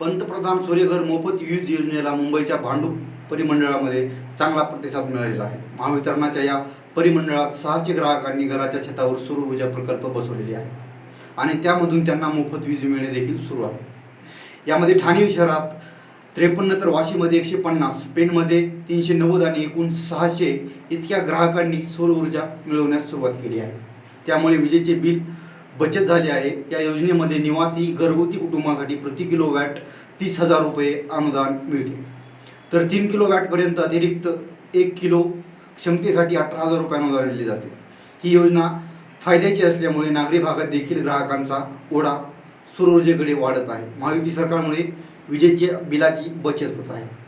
पंतप्रधान सूर्यघर मोफत वीज योजनेला मुंबईच्या भांडूप परिमंडळामध्ये चांगला प्रतिसाद मिळालेला आहे. महावितरणाच्या या परिमंडळात सहाशे ग्राहकांनी घराच्या छतावर सौर ऊर्जा प्रकल्प बसवलेले आहेत आणि त्यामधून त्यांना मोफत वीज मिळणे देखील सुरू आहे. यामध्ये ठाणे शहरात त्रेपन्न तर वाशीमध्ये एकशे पन्नास पेणमध्ये तीनशे नव्वद आणि एकूण सहाशे इतक्या ग्राहकांनी सौर ऊर्जा मिळवण्यास सुरुवात केली आहे. त्यामुळे विजेचे बिल बचत झाली आहे. या योजनेमध्ये निवासी घरगुती कुटुंबासाठी प्रति किलो वॅट तीस हजार रुपये अनुदान मिळते. तर तीन किलो वॅटपर्यंत अतिरिक्त एक किलो क्षमतेसाठी अठरा हजार रुपये अनुदान दिले जाते. ही योजना फायद्याची असल्यामुळे नागरी भागात देखील ग्राहकांचा ओढा सौरऊर्जेकडे वाढत आहे. महायुती सरकारमुळे विजेच्या बिलाची बचत होत आहे.